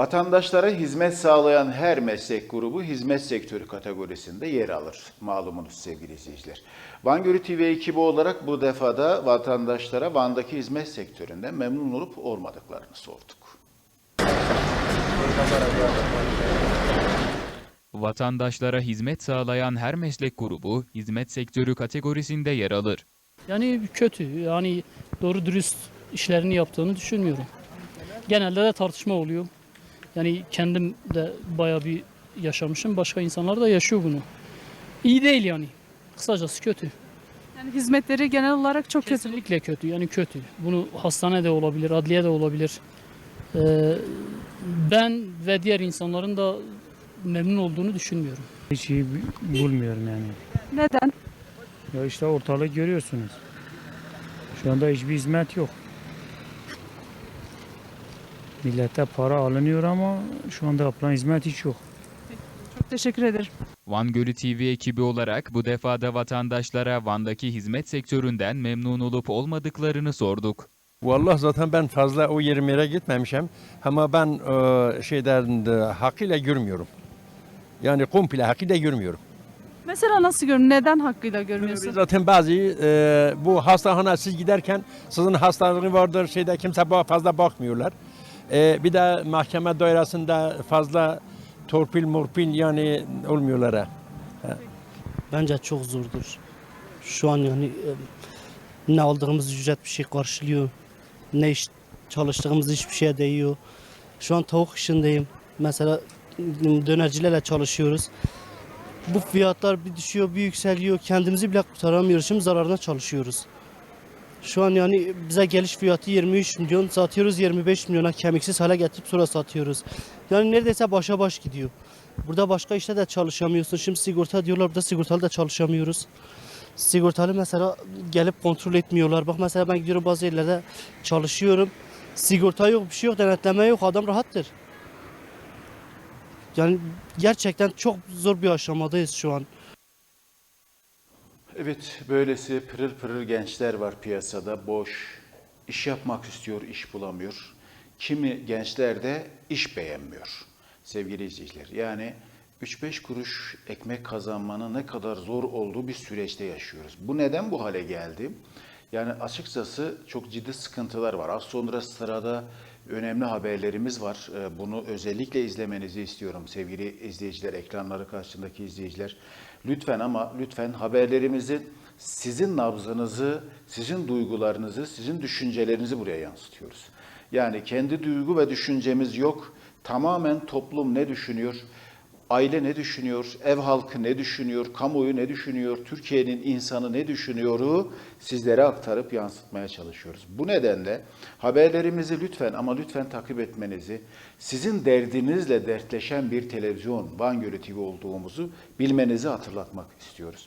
Vatandaşlara hizmet sağlayan her meslek grubu hizmet sektörü kategorisinde yer alır. Malumunuz sevgili izleyiciler. Van Gölü TV ekibi olarak bu defada vatandaşlara Van'daki hizmet sektöründen memnun olup olmadıklarını sorduk. Vatandaşlara hizmet sağlayan her meslek grubu hizmet sektörü kategorisinde yer alır. Yani kötü. Yani doğru dürüst işlerini yaptığını düşünmüyorum. Genelde de tartışma oluyor. Yani kendim de bayağı bir yaşamışım. Başka insanlar da yaşıyor bunu. İyi değil yani. Kısacası kötü. Yani hizmetleri genel olarak çok kötü. Kesinlikle kötü. Yani kötü. Bunu hastane de olabilir, adliye de olabilir. Ee, ben ve diğer insanların da memnun olduğunu düşünmüyorum. Hiç iyi bu- bulmuyorum yani. Neden? Ya işte ortalığı görüyorsunuz. Şu anda hiçbir hizmet yok. Millete para alınıyor ama şu anda yapılan hizmet hiç yok. Çok teşekkür ederim. Van Gölü TV ekibi olarak bu defada vatandaşlara Van'daki hizmet sektöründen memnun olup olmadıklarını sorduk. Vallahi zaten ben fazla o yerim yere gitmemişim ama ben e, şeyden de, hakkıyla görmüyorum. Yani komple hakkıyla görmüyorum. Mesela nasıl görün? Neden hakkıyla görmüyorsun? Zaten bazı e, bu hastahane siz giderken sizin hastalığı vardır şeyde kimse ba- fazla bakmıyorlar. E, bir de mahkeme dairesinde fazla torpil morpil yani olmuyorlar. ha. Bence çok zordur. Şu an yani e, ne aldığımız ücret bir şey karşılıyor. Ne iş çalıştığımız hiçbir şeye değiyor. Şu an tavuk işindeyim. Mesela dönercilerle çalışıyoruz. Bu fiyatlar bir düşüyor, bir yükseliyor. Kendimizi bile kurtaramıyoruz. Şimdi zararına çalışıyoruz. Şu an yani bize geliş fiyatı 23 milyon satıyoruz 25 milyona kemiksiz hale getirip sonra satıyoruz. Yani neredeyse başa baş gidiyor. Burada başka işte de çalışamıyorsun. Şimdi sigorta diyorlar burada sigortalı da çalışamıyoruz. Sigortalı mesela gelip kontrol etmiyorlar. Bak mesela ben gidiyorum bazı yerlerde çalışıyorum. Sigorta yok, bir şey yok, denetleme yok. Adam rahattır. Yani gerçekten çok zor bir aşamadayız şu an. Evet, böylesi pırıl pırıl gençler var piyasada, boş, iş yapmak istiyor, iş bulamıyor. Kimi gençler de iş beğenmiyor sevgili izleyiciler. Yani 3-5 kuruş ekmek kazanmanın ne kadar zor olduğu bir süreçte yaşıyoruz. Bu neden bu hale geldi? Yani açıkçası çok ciddi sıkıntılar var. Az sonra sırada önemli haberlerimiz var. Ee, Bunu özellikle izlemenizi istiyorum sevgili izleyiciler, ekranları karşısındaki izleyiciler. Lütfen ama lütfen haberlerimizi sizin nabzınızı, sizin duygularınızı, sizin düşüncelerinizi buraya yansıtıyoruz. Yani kendi duygu ve düşüncemiz yok. Tamamen toplum ne düşünüyor? Aile ne düşünüyor? Ev halkı ne düşünüyor? Kamuoyu ne düşünüyor? Türkiye'nin insanı ne düşünüyoru sizlere aktarıp yansıtmaya çalışıyoruz. Bu nedenle haberlerimizi lütfen ama lütfen takip etmenizi, sizin derdinizle dertleşen bir televizyon Van Gölü TV olduğumuzu bilmenizi hatırlatmak istiyoruz.